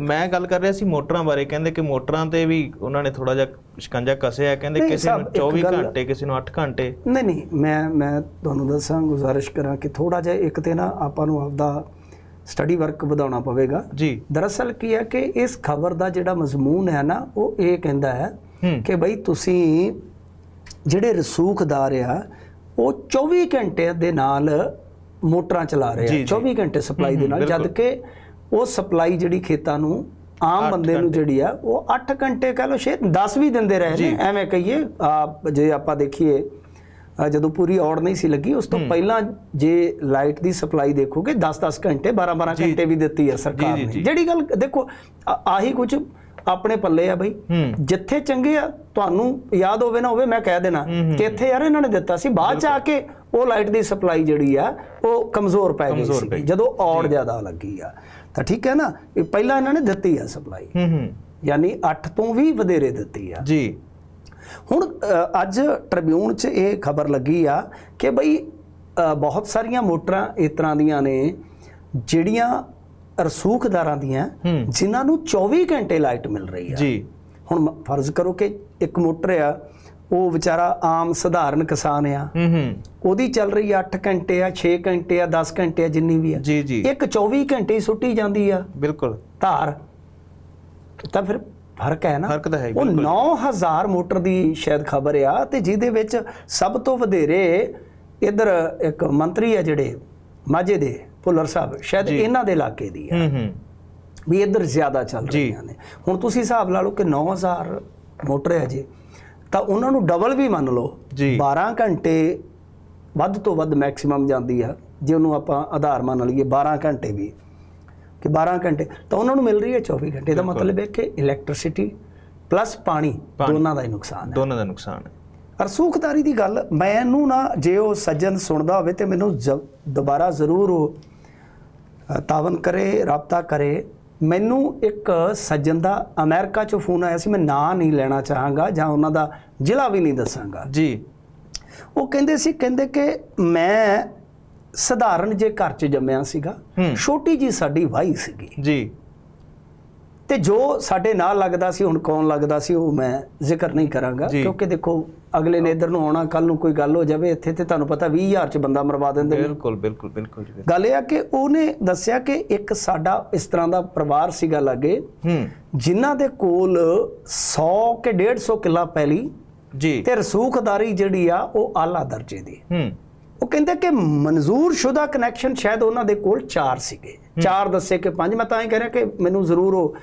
ਮੈਂ ਗੱਲ ਕਰ ਰਿਹਾ ਸੀ ਮੋਟਰਾਂ ਬਾਰੇ ਕਹਿੰਦੇ ਕਿ ਮੋਟਰਾਂ ਤੇ ਵੀ ਉਹਨਾਂ ਨੇ ਥੋੜਾ ਜਿਹਾ ਸ਼ਿਕੰਜਾ ਕੱਸਿਆ ਕਹਿੰਦੇ ਕਿਸੇ ਨੂੰ ਸਾਹਿਬ, ਇੱਕ 24 ਗੱਲ- ਘੰਟੇ ਕਿਸੇ ਨੂੰ 8 ਘੰਟੇ ਨਹੀਂ ਨਹੀਂ ਮੈਂ ਮੈਂ ਤੁਹਾਨੂੰ ਦੱਸਾਂ ਗੁਜ਼ਾਰਿਸ਼ ਕਰਾਂ ਕਿ ਥੋੜਾ ਜਿਹਾ ਇੱਕ ਤੇ ਨਾ ਆਪਾਂ ਨੂੰ ਆਪਦਾ ਸਟੱਡੀ ਵਰਕ ਵਧਾਉਣਾ ਪਵੇਗਾ ਜੀ ਦਰਅਸਲ ਕੀ ਹੈ ਕਿ ਇਸ ਖਬਰ ਦਾ ਜਿਹੜਾ ਮਜ਼ਮੂਨ ਹੈ ਨਾ ਉਹ ਇਹ ਕਹਿੰਦਾ ਹੈ ਕਿ ਬਈ ਤੁਸੀਂ ਜਿਹੜੇ ਰਸੂਖਦਾਰ ਆ ਉਹ 24 ਘੰਟੇ ਦੇ ਨਾਲ ਮੋਟਰਾਂ ਚਲਾ ਰਹੇ ਆ ਜੀ। 24 ਘੰਟੇ ਸਪਲਾਈ ਦੇ ਨਾਲ ਜਦ। ਕਿ ਉਹ ਸਪਲਾਈ ਜਿਹੜੀ ਖੇਤਾਂ ਨੂੰ ਆਮ ਬੰਦੇ ਨੂੰ। ਜਿਹੜੀ ਆ ਉਹ 8 ਘੰਟੇ ਕਹ ਲਓ ਸ਼ਾਇਦ 10 ਵੀ ਦਿੰਦੇ ਰਹੇ। ਨੇ ਐਵੇਂ ਕਹੀਏ ਆ ਜੇ ਆਪਾਂ ਦੇਖੀਏ ਜਦੋਂ ਪੂਰੀ ਔੜ ਨਹੀਂ ਸੀ ਲੱਗੀ ਉਸ ਤੋਂ ਪਹਿਲਾਂ ਜੇ ਲਾਈਟ ਦੀ ਸਪਲਾਈ ਦੇਖੋਗੇ 10-10 ਘੰਟੇ 12-12 ਜੀ। ਘੰਟੇ ਵੀ ਦਿੱਤੀ ਹੈ ਸਰਕਾਰ ਨੇ। ਜਿਹੜੀ ਗੱਲ ਦੇਖੋ ਆ- ਆਹੀ ਕੁਝ ਆਪਣੇ ਪੱਲੇ ਆ ਬਈ ਜਿੱਥੇ ਚੰਗੇ ਆ ਤੁਹਾਨੂੰ ਯਾਦ ਹੋਵੇ ਨਾ ਹੋਵੇ ਮੈਂ ਕਹਿ ਦੇਣਾ ਕਿ ਇੱਥੇ ਯਾਰ ਇਹਨਾਂ ਨੇ ਦਿੱਤਾ ਸੀ ਬਾਅਦ ਚ ਆ ਕੇ ਉਹ ਲਾਈਟ ਦੀ ਸਪਲਾਈ ਜਿਹੜੀ ਆ ਉਹ ਕਮਜ਼ੋਰ ਪੈ ਗਈ ਕਮਜ਼ੋਰ ਸੀ ਪੈ ਗਈ। ਜਦੋਂ ਔੜ ਜ਼ਿਆਦਾ ਲੱਗੀ ਆ ਤਾਂ ਠੀਕ ਹੈ ਨਾ ਇਹ ਪਹਿਲਾਂ ਇਹਨਾਂ ਨੇ ਦਿੱਤੀ ਆ ਸਪਲਾਈ। ਹੂੰ ਹੂੰ। ਯਾਨੀ 8 ਤੋਂ ਵੀ ਵਧੇਰੇ ਦਿੱਤੀ ਆ। ਜੀ। ਹੁਣ ਅੱਜ ਟ੍ਰਿਬਿਊਨ 'ਚ ਇਹ ਖਬਰ ਲੱਗੀ ਆ ਕਿ ਬਈ ਬਹੁਤ ਸਾਰੀਆਂ ਮੋਟਰਾਂ ਇਸ ਤਰ੍ਹਾਂ ਦੀਆਂ ਨੇ ਜਿਹੜੀਆਂ ਰਸੂਖਦਾਰਾਂ ਦੀਆਂ ਜਿਨ੍ਹਾਂ ਨੂੰ 24 ਘੰਟੇ ਲਾਈਟ ਮਿਲ ਰਹੀ ਆ। ਜੀ। ਹੁਣ ਫਰਜ਼ ਕਰੋ ਕਿ ਇੱਕ ਮੋਟਰ ਆ ਉਹ ਵਿਚਾਰਾ ਆਮ ਸਧਾਰਨ ਕਿਸਾਨ ਆ। ਹੂੰ ਹੂੰ। ਉਹਦੀ ਚੱਲ ਰਹੀ ਆ 8 ਘੰਟੇ ਆ 6 ਘੰਟੇ ਆ 10 ਘੰਟੇ ਆ ਜਿੰਨੀ ਵੀ ਆ। ਜੀ ਜੀ। ਇੱਕ 24 ਘੰਟੇ ਹੀ ਸੁੱਟੀ ਜਾਂਦੀ ਆ। ਬਿਲਕੁਲ। ਧਾਰ। ਤਾਂ ਫਿਰ ਫ਼ਰਕ ਹੈ ਨਾ। ਫ਼ਰਕ ਤਾਂ ਹੈ ਉਹ ਬਿਲਕੁਲ। 9000 ਮੋਟਰ ਦੀ ਸ਼ਾਇਦ ਖਬਰ ਆ ਤੇ ਜਿਹਦੇ ਵਿੱਚ ਸਭ ਤੋਂ ਵਧੇਰੇ ਇਧਰ ਇੱਕ ਮੰਤਰੀ ਆ ਜਿਹੜੇ ਮਾਝੇ ਦੇ ਭੁੱਲਰ ਸਾਹਿਬ ਸ਼ਾਇਦ। ਇਹਨਾਂ ਦੇ ਇਲਾਕੇ ਦੀ ਆ। ਹੂੰ ਹੂੰ। ਵੀ ਇੱਧਰ ਜ਼ਿਆਦਾ ਚੱਲ। ਰਹੀਆਂ ਨੇ। ਹੁਣ ਤੁਸੀਂ ਹਿਸਾਬ ਲਾ ਲਓ ਕਿ 9000 ਮੋਟਰ ਹੈ ਜੀ। ਤਾਂ ਉਹਨਾਂ ਨੂੰ ਡਬਲ ਵੀ ਮੰਨ ਲਓ ਜੀ। 12 ਘੰਟੇ ਵੱਧ ਤੋਂ ਵੱਧ ਮੈਕਸਿਮਮ ਜਾਂਦੀ ਆ ਜੇ ਉਹਨੂੰ ਆਪਾਂ ਆਧਾਰ ਮੰਨ ਲਈਏ 12 ਘੰਟੇ ਵੀ ਕਿ 12 ਘੰਟੇ ਤਾਂ ਉਹਨਾਂ ਨੂੰ ਮਿਲ ਰਹੀ ਹੈ 24 ਘੰਟੇ ਦਾ। ਮਤਲਬ ਹੈ ਕਿ ਇਲੈਕਟ੍ਰਿਸਿਟੀ ਪਲੱਸ ਪਾਣੀ। ਦੋਨਾਂ ਦਾ ਹੀ ਨੁਕਸਾਨ ਹੈ ਦੋਨਾਂ ਦਾ ਨੁਕਸਾਨ ਹੈ ਰਸੂਖਦਾਰੀ ਦੀ ਗੱਲ ਮੈਨੂੰ ਨਾ ਜੇ ਉਹ ਸੱਜਣ ਸੁਣਦਾ ਹੋਵੇ ਤੇ ਮੈਨੂੰ ਦੁਬਾਰਾ ਜ਼ਰੂਰ ਉਹ ਤਾਵਨ ਕਰੇ ਰਾਬਤਾ ਕਰੇ ਮੈਨੂੰ ਇੱਕ ਸੱਜਣ ਦਾ ਅਮਰੀਕਾ ਚੋਂ ਫੋਨ ਆਇਆ ਸੀ ਮੈਂ ਨਾਂ ਨਹੀਂ ਲੈਣਾ ਚਾਹਾਂਗਾ ਜਾਂ ਉਹਨਾਂ ਦਾ ਜ਼ਿਲ੍ਹਾ ਵੀ ਨਹੀਂ ਦੱਸਾਂਗਾ। ਜੀ। ਉਹ ਕਹਿੰਦੇ ਸੀ ਕਹਿੰਦੇ ਕਿ ਮੈਂ ਸਧਾਰਨ ਜੇ ਘਰ 'ਚ ਜੰਮਿਆ ਸੀਗਾ। ਛੋਟੀ ਜੀ ਸਾਡੀ ਵਾਈ ਸੀਗੀ। ਜੀ। ਤੇ ਜੋ ਸਾਡੇ ਨਾਲ ਲੱਗਦਾ ਸੀ ਹੁਣ ਕੌਣ ਲੱਗਦਾ ਸੀ ਉਹ ਮੈਂ ਜ਼ਿਕਰ ਨਹੀਂ ਕਰਾਂਗਾ। ਕਿਉਂਕਿ ਦੇਖੋ ਅਗਲੇ ਨੇ ਇਧਰ ਨੂੰ ਆਉਣਾ ਕੱਲ ਨੂੰ ਕੋਈ ਗੱਲ ਹੋ ਜਾਵੇ ਇੱਥੇ ਤੇ ਤੁਹਾਨੂੰ ਪਤਾ 20000 ਚ ਬੰਦਾ ਮਰਵਾ ਦਿੰਦੇ ਨੇ। ਬਿਲਕੁਲ ਬਿਲਕੁਲ ਬਿਲਕੁਲ ਜੀ ਗੱਲ ਇਹ ਆ ਕਿ ਉਹਨੇ ਦੱਸਿਆ ਕਿ ਇੱਕ ਸਾਡਾ ਇਸ ਤਰ੍ਹਾਂ ਦਾ ਪਰਿਵਾਰ ਸੀਗਾ ਲਾਗੇ ਹੂੰ। ਜਿਨ੍ਹਾਂ ਦੇ ਕੋਲ 100 ਕੇ 150 ਕਿੱਲਾ ਪੈਲੀ ਜੀ। ਤੇ ਰਸੂਖਦਾਰੀ ਜਿਹੜੀ ਆ ਉਹ ਆਲਾ ਦਰਜੇ ਦੀ। ਹੂੰ। ਉਹ ਕਹਿੰਦੇ ਕਿ ਮਨਜ਼ੂਰ ਸ਼ੁਦਾ ਕਨੈਕਸ਼ਨ ਸ਼ਾਇਦ ਉਹਨਾਂ ਦੇ ਕੋਲ 4 ਸੀਗੇ। 4 ਦੱਸੇ ਕਿ 5 ਮੈਂ ਤਾਂ ਇਹ ਕਹਿ ਰਿਹਾ ਕਿ ਮੈਨੂੰ ਜ਼ਰੂਰ ਉਹ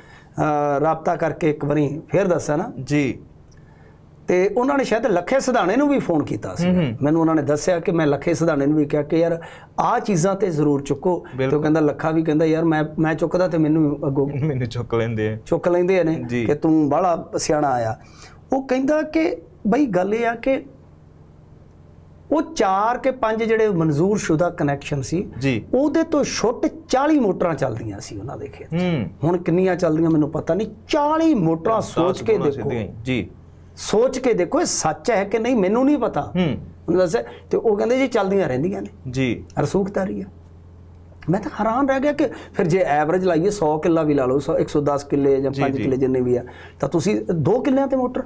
ਰਾਬਤਾ ਕਰਕੇ ਇੱਕ ਵਾਰੀ ਫੇਰ ਦੱਸਿਆ ਨਾ ਜੀ ਤੇ ਉਹਨਾਂ ਨੇ ਸ਼ਾਇਦ ਲੱਖੇ ਸਿਧਾਣੇ ਨੂੰ ਵੀ ਫੋਨ ਕੀਤਾ ਸੀ। ਮੈਨੂੰ ਉਹਨਾਂ ਨੇ ਦੱਸਿਆ ਕਿ ਮੈਂ ਲੱਖੇ ਸਿਧਾਣੇ ਨੂੰ ਵੀ ਕਿਹਾ ਕਿ ਯਾਰ ਆਹ ਚੀਜ਼ਾਂ ਤੇ ਜ਼ਰੂਰ ਚੁੱਕੋ ਤੇ। ਉਹ ਕਹਿੰਦਾ ਲੱਖਾ ਵੀ ਕਹਿੰਦਾ ਯਾਰ ਮੈਂ ਮੈਂ ਚੁੱਕਦਾ ਤੇ ਮੈਨੂੰ ਅੱਗੋਂ ਮੈਨੂੰ ਚੁੱਕ ਲੈਂਦੇ ਆ ਚੁੱਕ ਲੈਂਦੇ ਨੇ। ਕਿ ਤੂੰ ਬਾਹਲਾ ਸਿਆਣਾ ਆਇਆ ਉਹ ਕਹਿੰਦਾ ਕਿ ਬਈ ਗੱਲ ਇਹ ਆ ਕਿ ਉਹ 4 ਕੇ 5 ਜਿਹੜੇ ਮਨਜ਼ੂਰ ਸ਼ੁਦਾ ਕਨੈਕਸ਼ਨ ਸੀ ਉਹਦੇ ਤੋਂ ਛੁੱਟ 40 ਮੋਟਰਾਂ ਚੱਲਦੀਆਂ ਸੀ ਉਹਨਾਂ ਦੇ ਖੇਤ ਹੁਣ ਕਿੰਨੀਆਂ ਚੱਲਦੀਆਂ ਮੈਨੂੰ ਪਤਾ ਨਹੀਂ 40 ਮੋਟਰਾਂ ਸੋਚ ਕੇ ਦੇਖੋ। ਜੀ। ਸੋਚ ਕੇ ਦੇਖੋ ਇਹ ਸੱਚ ਹੈ ਕਿ ਨਹੀਂ ਮੈਨੂੰ ਨਹੀਂ ਪਤਾ। ਹੂੰ। ਉਹਨੇ ਦੱਸਿਆ ਤੇ ਉਹ ਕਹਿੰਦੇ ਜੀ ਚੱਲਦੀਆਂ ਰਹਿੰਦੀਆਂ ਨੇ। ਜੀ। ਰਸੂਖਦਾਰੀ ਆ। ਮੈਂ ਤਾਂ ਹੈਰਾਨ ਰਹਿ ਗਿਆ ਕਿ ਫਿਰ ਜੇ ਐਵਰੇਜ ਲਾਈਏ 100 ਕਿੱਲਾ ਵੀ ਲਾ ਲਓ 100 110 ਕਿੱਲੇ ਜਾਂ ਜੀ, 5 ਜੀ। ਕਿੱਲੇ ਜਿੰਨੇ ਵੀ ਆ ਤਾਂ ਤੁਸੀਂ 2 ਕਿੱਲਿਆਂ ਤੇ ਮੋਟਰ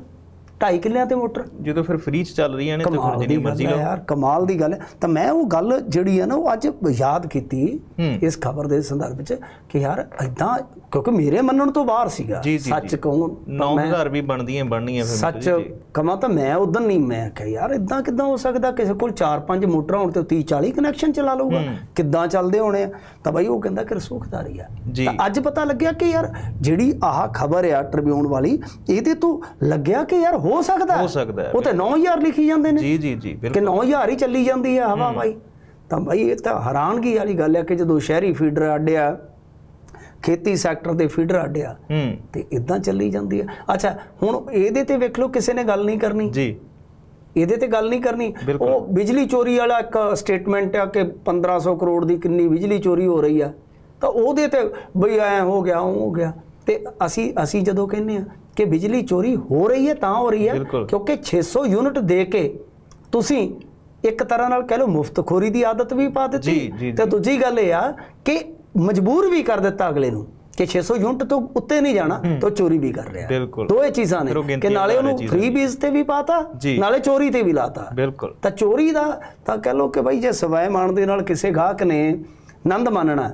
2.5 ਕਿੱਲਿਆਂ ਤੇ ਮੋਟਰ ਜਦੋਂ ਫਿਰ ਫ੍ਰੀ ਚ ਚੱਲ ਰਹੀਆਂ ਨੇ ਤਾਂ ਫਿਰ ਜਿੰਨੀ ਮਰਜ਼ੀ ਲਓ ਯਾਰ ਕਮਾਲ ਦੀ ਗੱਲ ਹੈ ਤਾਂ ਮੈਂ ਉਹ ਗੱਲ ਜਿਹੜੀ ਹੈ ਨਾ ਉਹ ਅੱਜ ਯਾਦ ਕੀਤੀ। ਇਸ ਖਬਰ ਦੇ ਸੰਦਰਭ ਵਿੱਚ ਕਿ ਯਾਰ ਐਦਾਂ ਕਿਉਂਕਿ ਮੇਰੇ ਮੰਨਣ ਤੋਂ ਬਾਹਰ ਸੀਗਾ ਸੱਚ। ਕਹੂੰ ਤਾਂ ਮੈਂ 9000 ਵੀ ਬਣਦੀਆਂ ਬਣਨੀਆਂ ਫਿਰ ਸੱਚ। ਕਮਾ ਤਾਂ ਮੈਂ ਉਦੋਂ ਨਹੀਂ ਮੈਂ ਕਿਹਾ ਯਾਰ ਇਦਾਂ ਕਿਦਾਂ ਹੋ ਸਕਦਾ ਕਿਸੇ ਕੋਲ 4-5 ਮੋਟਰਾਂ ਹੋਣ ਤੇ 30 40 ਕਨੈਕਸ਼ਨ ਚਲਾ ਲਊਗਾ। ਕਿੱਦਾਂ ਚੱਲਦੇ ਹੋਣੇ ਤਾਂ ਬਾਈ ਉਹ ਕਹਿੰਦਾ ਕਿ ਰਸੂਖਦਾਰੀ ਆ। ਤਾਂ ਅੱਜ ਪਤਾ ਲੱਗਿਆ ਕਿ ਯਾਰ ਜਿਹੜੀ ਆਹ ਖਬਰ ਆ ਟ੍ਰਿਬਿਊਨ ਵਾਲੀ ਇਹਦੇ ਤੋਂ ਲੱਗਿਆ ਕਿ ਯਾਰ ਹੋ ਸਕਦਾ ਹੈ। ਹੋ ਸਕਦਾ ਹੈ, ਉਹ ਤੇ 9000 ਲਿਖੀ ਜਾਂਦੇ ਨੇ। ਜੀ ਜੀ ਜੀ ਕਿ ਬਿਲਕੁਲ। 9000 ਹੀ ਚੱਲੀ ਜਾਂਦੀ ਆ ਹਵਾ ਬਾਈ। ਤਾਂ ਬਾਈ ਇਹ ਤਾਂ ਹੈਰਾਨਗੀ ਵਾਲੀ ਗੱਲ ਹੈ ਕਿ ਜਦੋਂ ਸ਼ਹਿਰੀ ਫੀਡਰ ਅੱਡਿਆ ਖੇਤੀ ਸੈਕਟਰ ਦੇ ਫੀਡਰ ਹੂੰ। ਤੇ ਇਦਾਂ ਚੱਲੀ ਜਾਂਦੀ ਹੈ। ਅੱਛਾ ਹੁਣ ਇਹਦੇ ਤੇ ਵੇਖ ਲਓ ਕਿਸੇ ਨੇ ਗੱਲ ਨਹੀਂ ਕਰਨੀ। ਜੀ। ਇਹਦੇ ਤੇ ਗੱਲ ਨਹੀਂ ਕਰਨੀ। ਉਹ ਬਿਜਲੀ ਚੋਰੀ ਵਾਲਾ ਇੱਕ ਸਟੇਟਮੈਂਟ ਆ ਕਿ 1500 ਕਰੋੜ ਦੀ ਕਿੰਨੀ ਬਿਜਲੀ ਚੋਰੀ ਹੋ ਰਹੀ ਆ। ਤਾਂ ਉਹਦੇ ਤੇ ਬਈ ਐ ਹੋ ਗਿਆ ਉਹ ਹੋ ਗਿਆ। ਤੇ ਅਸੀਂ ਅਸੀਂ ਜਦੋਂ ਕਹਿੰਦੇ ਆ ਕਿ ਬਿਜਲੀ ਚੋਰੀ ਹੋ ਰਹੀ ਹੈ ਤਾਂ ਹੋ ਰਹੀ ਹੈ। ਕਿਉਂਕਿ 600 ਯੂਨਿਟ ਦੇ ਕੇ ਤੁਸੀਂ ਇੱਕ ਤਰ੍ਹਾਂ ਨਾਲ ਕਹਿ ਲਓ ਮੁਫਤਖੋਰੀ ਦੀ ਆਦਤ ਵੀ ਪਾ ਦਿੱਤੀ। ਤੇ। ਦੂਜੀ ਗੱਲ ਇਹ ਆ ਕਿ ਮਜਬੂਰ ਵੀ ਕਰ ਦਿੱਤਾ ਅਗਲੇ ਨੂੰ ਕਿ 600 ਯੂਨਿਟ ਤੋਂ ਉੱਤੇ ਨਹੀਂ ਜਾਣਾ ਤਾਂ ਚੋਰੀ ਵੀ ਕਰ ਰਿਹਾ। ਬਿਲਕੁਲ। ਦੋਏ ਚੀਜ਼ਾਂ ਨੇ ਕਿ ਨਾਲੇ ਉਹਨੂੰ ਫ੍ਰੀ ਬੀਜ ਤੇ ਵੀ ਪਾਤਾ। ਨਾਲੇ ਚੋਰੀ ਤੇ ਵੀ ਲਾਤਾ। ਬਿਲਕੁਲ। ਤਾਂ ਚੋਰੀ ਦਾ ਤਾਂ ਕਹ ਲੋ ਕਿ ਭਾਈ ਜੇ ਸਵੈ ਮਾਣ ਦੇ ਨਾਲ ਕਿਸੇ ਗਾਹਕ ਨੇ ਆਨੰਦ ਮਾਨਣਾ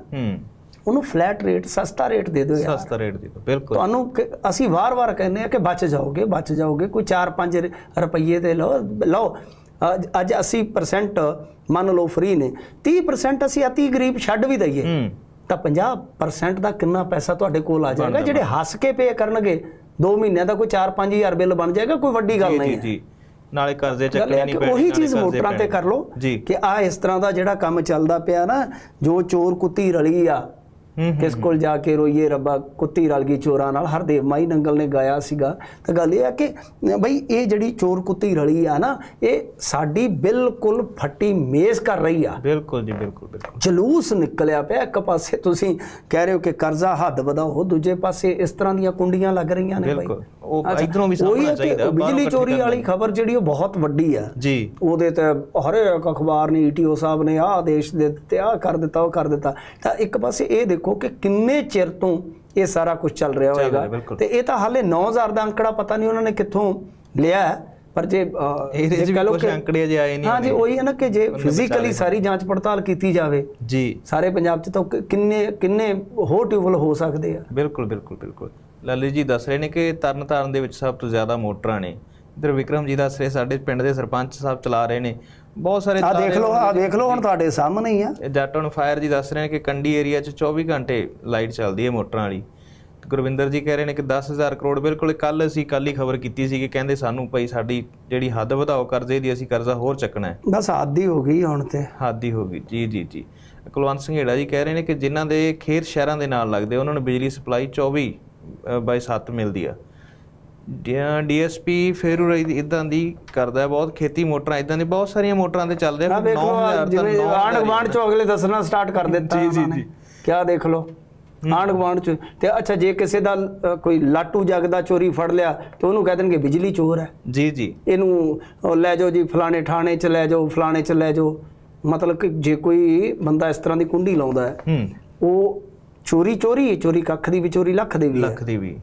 ਉਹਨੂੰ ਫਲੈਟ ਰੇਟ ਸਸਤਾ ਰੇਟ ਦੇ ਦਿਓ ਯਾਰ। ਸਸਤਾ ਰੇਟ ਦੀ ਬਿਲਕੁਲ। ਤੁਹਾਨੂੰ ਅਸੀਂ ਵਾਰ-ਵਾਰ ਕਹਿੰਦੇ ਆ ਕਿ ਬਚ ਜਾਓਗੇ ਬਚ ਜਾਓਗੇ। ਕੋਈ 4-5 ਰੁਪਏ ਤੇ ਲਓ ਲਓ। ਅੱਜ- ਅੱਜ 80% ਮੰਨ ਲਓ ਫ੍ਰੀ ਨੇ। 30% ਅਸੀਂ ਅਤੀ ਗਰੀਬ ਛੱਡ ਵੀ ਦਈਏ। ਤਾਂ 50% ਦਾ ਕਿੰਨਾ ਪੈਸਾ ਤੁਹਾਡੇ ਕੋਲ ਆ ਜਾਏਗਾ ਜਿਹੜੇ ਹੱਸ ਕੇ ਪੇ ਕਰਨਗੇ। 2 ਮਹੀਨਿਆਂ ਦਾ ਕੋਈ 4-5000 ਬਿੱਲ ਬਣ ਜਾਏਗਾ ਕੋਈ ਵੱਡੀ ਗੱਲ ਨਹੀਂ ਜੀ ਹੈ। ਜੀ। ਨਾਲੇ ਕਰਜ਼ੇ ਚੱਕਣੇ ਨਹੀਂ ਪੈਣੇ ਉਹੀ ਚੀਜ਼ ਮੋਟਰਾਂ ਤੇ। ਕਰ ਜੀ। ਕਿ ਆ ਇਸ ਤਰ੍ਹਾਂ ਦਾ ਜਿਹੜਾ ਕੰਮ ਚੱਲਦਾ ਪਿਆ ਨਾ ਜੋ ਚੋਰ ਕੁੱਤੀ ਰਲੀ ਆ ਕਿਸ ਕੋਲ ਜਾ ਕੇ ਰੋਈਏ ਰੱਬਾ ਕੁੱਤੀ ਰਲ ਗਈ ਚੋਰਾਂ ਨਾਲ। ਹਰਦੇਵ ਮਾਈ ਨੰਗਲ ਨੇ ਗਾਇਆ ਸੀਗਾ। ਤਾਂ ਗੱਲ ਇਹ ਆ ਕਿ ਬਈ ਇਹ ਜਿਹੜੀ ਚੋਰ ਕੁੱਤੀ ਰਲੀ ਆ ਨਾ ਇਹ ਸਾਡੀ ਬਿਲਕੁਲ ਫੱਟੀ ਮੇਜ਼ ਕਰ ਰਹੀ ਆ। ਬਿਲਕੁਲ ਜੀ ਬਿਲਕੁਲ ਬਿਲਕੁਲ। ਜਲੂਸ ਨਿਕਲਿਆ ਪਿਆ। ਇੱਕ ਪਾਸੇ ਤੁਸੀਂ ਕਹਿ ਰਹੇ ਹੋ ਕਿ ਕਰਜ਼ਾ ਹੱਦ ਵਧਾਓ ਦੂਜੇ ਪਾਸੇ ਇਸ ਤਰ੍ਹਾਂ ਦੀਆਂ ਕੁੰਡੀਆਂ ਲੱਗ ਰਹੀਆਂ ਨੇ ਬਿਲਕੁਲ। ਬਾਈ ਉਹ ਇੱਧਰੋਂ ਵੀ ਸਾਹਮਣਾ ਚਾਹੀਦਾ, ਬਿਜਲੀ ਚੋਰੀ ਵਾਲੀ ਖਬਰ ਜਿਹੜੀ ਉਹ ਬਹੁਤ ਵੱਡੀ ਆ। ਜੀ। ਉਹਦੇ ਤੇ ਹਰੇਕ ਅਖਬਾਰ ਨੇ ਈਟੀਓ ਸਾਹਿਬ ਨੇ ਆਹ ਆਦੇਸ਼ ਦੇ ਦਿੱਤੇ ਆਹ ਕਰ ਦਿੱਤਾ ਉਹ ਕਰ ਦਿੱਤਾ। ਤਾਂ ਇੱਕ ਪਾਸੇ ਇਹ ਦੇਖੋ ਕਿ ਕਿੰਨੇ ਚਿਰ ਤੋਂ ਇਹ ਸਾਰਾ ਕੁਝ ਚੱਲ ਰਿਹਾ ਹੋਏਗਾ। ਤੇ ਇਹ ਤਾਂ ਹਾਲੇ 9000 ਦਾ ਅੰਕੜਾ ਪਤਾ ਨਹੀਂ ਉਹਨਾਂ ਨੇ ਕਿੱਥੋਂ ਲਿਆ ਪਰ ਜੇ ਇਹਦੇ ਜੇ ਚ ਵੀ ਕਹਿ ਲਓ ਕੁਝ ਅੰਕੜੇ ਅਜੇ ਆਏ ਨਹੀਂ ਹਾਂ ਜੀ ਉਹੀ ਹੈ ਨਾ ਕਿ ਜੇ ਫਿਜ਼ੀਕਲੀ ਸਾਰੀ ਜਾਂਚ ਪੜਤਾਲ ਕੀਤੀ ਜਾਵੇ ਜੀ। ਸਾਰੇ ਪੰਜਾਬ 'ਚ ਤਾਂ ਕਿੰਨੇ ਕਿੰਨੇ ਹੋਰ ਟਿਊਬਲ ਹੋ ਸਕਦੇ ਆ। ਬਿਲਕੁਲ ਬਿਲਕੁਲ ਬਿਲਕੁਲ। ਲਾਲੀ ਜੀ ਦੱਸ ਰਹੇ ਨੇ ਕਿ ਤਰਨਤਾਰਨ ਦੇ ਵਿੱਚ ਸਭ ਤੋਂ ਜ਼ਿਆਦਾ ਮੋਟਰਾਂ ਨੇ। ਇਧਰ ਵਿਕਰਮ ਜੀ ਦੱਸ ਰਹੇ ਸਾਡੇ ਪਿੰਡ ਦੇ ਸਰਪੰਚ ਸਾਹਿਬ ਚਲਾ ਰਹੇ ਨੇ। ਬਹੁਤ ਸਾਰੇ ਆ ਦੇਖ ਲਓ ਆ ਦੇਖ ਲਓ ਹੁਣ ਤੁਹਾਡੇ ਸਾਹਮਣੇ ਹੀ ਆ। ਜੱਟ ਔਨ ਫਾਇਰ ਜੀ ਦੱਸ ਰਹੇ ਨੇ ਕਿ ਕੰਡੀ ਏਰੀਆ 'ਚ 24 ਘੰਟੇ ਲਾਈਟ ਚੱਲਦੀ ਹੈ ਮੋਟਰਾਂ ਵਾਲੀ। ਗੁਰਵਿੰਦਰ ਜੀ ਕਹਿ ਰਹੇ ਨੇ ਕਿ 10000 ਕਰੋੜ ਬਿਲਕੁਲ ਕੱਲ ਅਸੀਂ ਕੱਲ ਹੀ ਖਬਰ ਕੀਤੀ ਸੀ ਕਿ ਕਹਿੰਦੇ ਸਾਨੂੰ ਭਾਈ ਸਾਡੀ ਜਿਹੜੀ ਹੱਦ ਵਧਾਓ ਕਰਜ਼ੇ ਦੀ ਅਸੀਂ ਕਰਜ਼ਾ ਹੋਰ ਚੱਕਣਾ ਹੈ। ਬਸ ਆਦੀ ਹੋ ਗਈ ਹੁਣ ਤੇ। ਹੱਦ ਹੀ ਹੋ ਗਈ ਜੀ ਜੀ ਜੀ। ਕੁਲਵੰਤ ਸਿੰਘ ਜੀ ਕਹਿ ਰਹੇ ਨੇ ਕਿ ਜਿਨ੍ਹਾਂ ਦੇ ਖੇਤ ਸ਼ਹਿਰਾਂ ਦੇ ਨਾਲ ਲੱਗਦੇ ਉਹਨਾਂ ਨੂੰ ਬਿਜਲੀ ਸਪਲਾਈ 24 ਬਾਈ 7 ਮਿਲਦੀ ਆ। ਡੀਐਸਪੀ ਫੇਰੂ ਰਹੀ ਇਦਾਂ ਦੀ ਕਰਦਾ ਹੈ ਬਹੁਤ ਖੇਤੀ ਮੋਟਰਾਂ ਇਦਾਂ ਦੀ ਬਹੁਤ ਸਾਰੀਆਂ ਮੋਟਰਾਂ ਤੇ ਚੱਲਦੇ ਆ। ਵੇਖ ਲਓ ਜਿਵੇਂ ਗੁਆਂਢ ਚੋਂ ਅਗਲੇ ਦੱਸਣਾ ਸਟਾਰਟ ਕਰ ਦਿੱਤਾ ਜੀ, ਜੀ। ਜੀ। ਕਿਆ ਦੇਖ ਲਓ। ਆਂਢ ਗੁਆਂਢ ਚ ਤੇ ਅੱਛਾ ਜੇ ਕਿਸੇ ਦਾ ਕੋਈ ਲਾਟੂ ਜਗਦਾ ਚੋਰੀ ਫੜ ਲਿਆ ਤੇ ਉਹਨੂੰ ਕਹਿ ਦੇਣਗੇ ਬਿਜਲੀ ਚੋਰ ਹੈ। ਜੀ ਜੀ। ਇਹਨੂੰ ਉਹ ਲੈ ਜਾਓ ਜੀ ਫਲਾਣੇ ਥਾਣੇ ਚ ਲੈ ਜਾਓ ਫਲਾਣੇ ਚ ਲੈ ਜਾਓ। ਮਤਲਬ ਕਿ ਜੇ ਕੋਈ ਬੰਦਾ ਇਸ ਤਰ੍ਹਾਂ ਦੀ ਕੁੰਡੀ ਲਾਉਂਦਾ ਹੈ ਹੂੰ। ਉਹ ਚੋਰੀ ਚੋਰੀ ਹੈ ਚੋਰੀ ਕੱਖ ਦੀ ਵੀ ਚੋਰੀ ਲੱਖ ਦੀ ਵੀ ਹੈ। ਲੱਖ ਦੀ ਵੀ।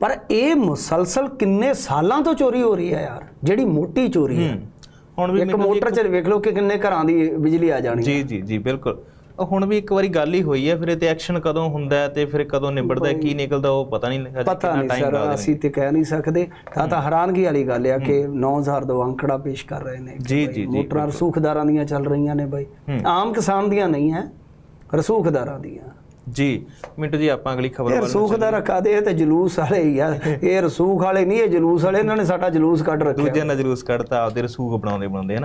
ਪਰ ਇਹ ਮੁਸਲਸਲ ਕਿੰਨੇ ਸਾਲਾਂ ਤੋਂ ਚੋਰੀ ਹੋ ਰਹੀ ਹੈ ਯਾਰ ਜਿਹੜੀ ਮੋਟੀ ਚੋਰੀ ਹੈ। ਹੁਣ ਵੀ ਇੱਕ ਮੋਟਰ ਚ ਵੇਖ ਲਓ ਕਿ ਕਿੰਨੇ ਘਰਾਂ ਦੀ ਬਿਜਲੀ ਆ ਜਾਣੀ ਜੀ ਜੀ ਜੀ ਬਿਲਕੁਲ। ਹੁਣ ਵੀ ਇੱਕ ਵਾਰੀ ਗੱਲ ਹੀ ਹੋਈ ਹੈ ਫਿਰ ਇਹ ਤੇ ਐਕਸ਼ਨ ਕਦੋਂ ਹੁੰਦਾ ਹੈ ਤੇ ਫਿਰ ਕਦੋਂ ਨਿਬੜਦਾ ਹੈ ਕੀ ਨਿਕਲਦਾ ਉਹ ਪਤਾ ਨਹੀਂ ਹਜੇ ਪਤਾ ਨਹੀਂ ਸਰ। ਅਸੀਂ ਤੇ ਕਹਿ ਨਹੀਂ ਸਕਦੇ। ਤਾਂ ਤਾਂ ਹੈਰਾਨਗੀ ਵਾਲੀ ਗੱਲ ਆ ਕਿ 9000 ਦਾ ਅੰਕੜਾ ਪੇਸ਼ ਕਰ ਰਹੇ ਨੇ। ਜੀ, ਜੀ, ਮੋਟਰਾਂ ਰਸੂਖਦਾਰਾਂ ਦੀਆਂ ਚੱਲ ਰਹੀਆਂ ਨੇ ਬਾਈ। ਆਮ ਕਿਸਾਨ ਦੀਆਂ ਨਹੀਂ ਹੈ ਰਸੂਖਦਾਰਾਂ ਦੀਆਂ। ਜੀ ਮਿੰਟੂ ਜੀ ਆਪਾਂ ਅਗਲੀ ਖਬਰ ਇਹ ਵੱਲ ਰਸੂਖਦਾਰ ਕਾਦੇ ਇਹ ਤੇ ਜਲੂਸ ਵਾਲੇ ਹੀ ਆ। ਇਹ ਰਸੂਖ ਵਾਲੇ ਨਹੀਂ ਇਹ ਜਲੂਸ ਵਾਲੇ ਇਹਨਾਂ ਨੇ ਸਾਡਾ ਜਲੂਸ ਕੱਢ ਰੱਖਿਆ। ਦੂਜੇ ਨਾਲ ਜਲੂਸ ਕੱਢਤਾ ਆਪਦੇ ਰਸੂਖ ਬਣਾਉਂਦੇ ਬਣਾਉਂਦੇ ਹਨਾ?